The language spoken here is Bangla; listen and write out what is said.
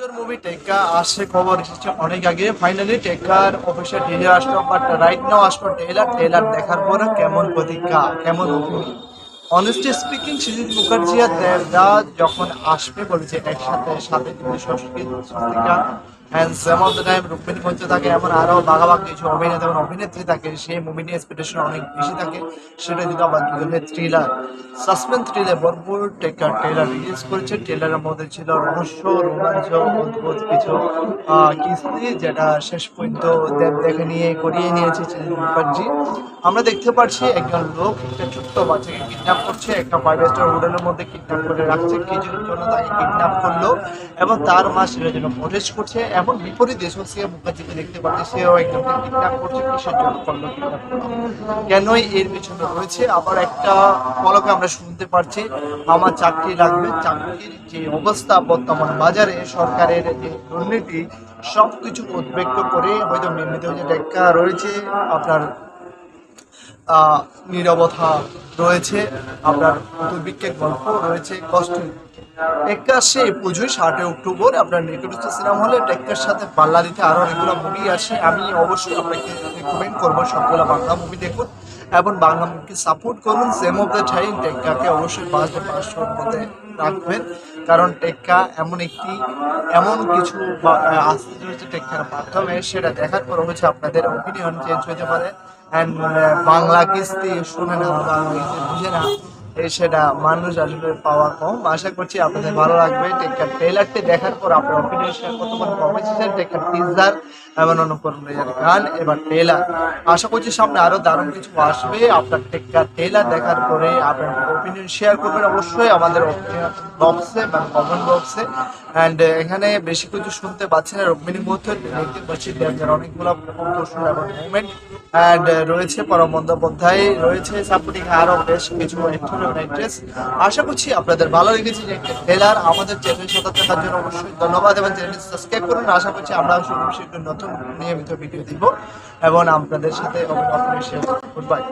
পুজোর মুভি টেক্কা আসছে খবর এসেছে অনেক আগে। ফাইনালি টেক্কার অফিসিয়াল ট্রেলার আসলো বাট রাইট নাও আসলো ট্রেলার ট্রেলার দেখার পরে কেমন প্রতিজ্ঞা কেমন অভিনয় অনেস্টলি স্পিকিং সুজিত মুখার্জি আর দেবদা যখন আসবে বলেছে একসাথে সাথে কিন্তু সংস্কৃত and same of the time Rukmini মঞ্চ থাকে, এমন আরও বাঘাবাগ কিছু অভিনেতা এবং অভিনেত্রী থাকে, সেই মুভি নিয়ে এক্সপেকটেশন অনেক বেশি থাকে। সেটা কিন্তু আবার দুজনের থ্রিলার সাসপেন্স থ্রিলার ভরপুর টেকার ট্রেলার রিলিজ করেছে। ট্রেলারের মধ্যে ছিল রহস্য, রোমাঞ্চ, অদ্ভুত কিছু কিস্তি, যেটা শেষ পর্যন্ত দেব দেখে নিয়ে করিয়ে নিয়েছে মুখার্জি। আমরা দেখতে পাচ্ছি একজন লোক, একটা ছোট্ট বাচ্চাকে কিডন্যাপ করছে, একটা ফাইভ স্টার হোটেলের মধ্যে কিডন্যাপ করে রাখছে। কিছুর জন্য তাকে কিডন্যাপ করল এবং তার মা সেটার জন্য প্রটেস্ট করছে এমন বিপরীত দেশবাসী মুখার্জিকে দেখতে পাচ্ছি, সেও একজনকে কিডন্যাপ করছে কিসের জন্য কেনই এর পিছনে রয়েছে? আবার একটা ফলকে আমরা শুনতে পারছি, আমার চাকরি লাগবে, চাকরির যে অবস্থা বর্তমান বাজারে, সরকারের যে দুর্নীতি সব কিছু উদ্বেগ করে হয়তো নির্মিত হয়েছে টেক্কা রয়েছে, আপনার নীরবতা রয়েছে, আপনার দুর্ভিক্ষের গল্প রয়েছে, কষ্ট সে পুজোয় ষাটে অক্টোবর আপনার নিকটস্থ সিনেমা হলে টেক্কার সাথে পাল্লা দিতে আরও অনেকগুলো মুভি আসে। আমি অবশ্যই আপনাকে রেকমেন্ড করব সবগুলো বাংলা মুভি দেখুন এবং বাংলা মুভিকে সাপোর্ট করুন। সেম অফ দ্য টাইম টেক্কাকে অবশ্যই পাঁচটা পাঁচশোর মধ্যে রাখবেন। কারণ টেক্কা এমন একটি, এমন কিছু আসতে চলেছে টেক্কার মাধ্যমে সেটা দেখার পর হচ্ছে আপনাদের ওপিনিয়ন চেঞ্জ হতে পারে। বাংলা কিস্তি শুনে বাংলা বুঝে না সেটা মানুষ আসলে পাওয়া কম। আশা করছি আপনাদের ভালো লাগবে। টেক্কার ট্রেলারটি দেখার পর আপনার অপিনিয়ন কমেন্ট সেকশন টেক্কার টিজার এবং অনুকরণ গান, এবার ট্রেলার আশা করছি সামনে আরও দারুণ কিছু আসবে। আপনার টেক্কার ট্রেলার দেখার পরে আপনার ওপিনিয়ন শেয়ার করবেন অবশ্যই আমাদের বক্সে বা কমেন্ট বক্সে অ্যান্ড এখানে বেশি কিছু শুনতে পাচ্ছি না, রুক্মিণী মুহূর্তে দেখতে পাচ্ছি দেবদার অনেকগুলো প্রশ্ন এবং মুভমেন্ট অ্যান্ড রয়েছে পরম বন্দ্যোপাধ্যায় রয়েছে সাপোর্টিং আরও বেশ কিছু অ্যাক্ট্রেস আশা করছি আপনাদের ভালো লেগেছে, যে ট্রেলার আমাদের চ্যানেল সাথে থাকার জন্য অবশ্যই ধন্যবাদ এবং চ্যানেলটি সাবস্ক্রাইব করুন। আশা করছি আমরা শুধু নতুন নিয়মিত ভিডিও দিব। এবং আপনাদের সাথে অবশ্যই শেয়ার বাই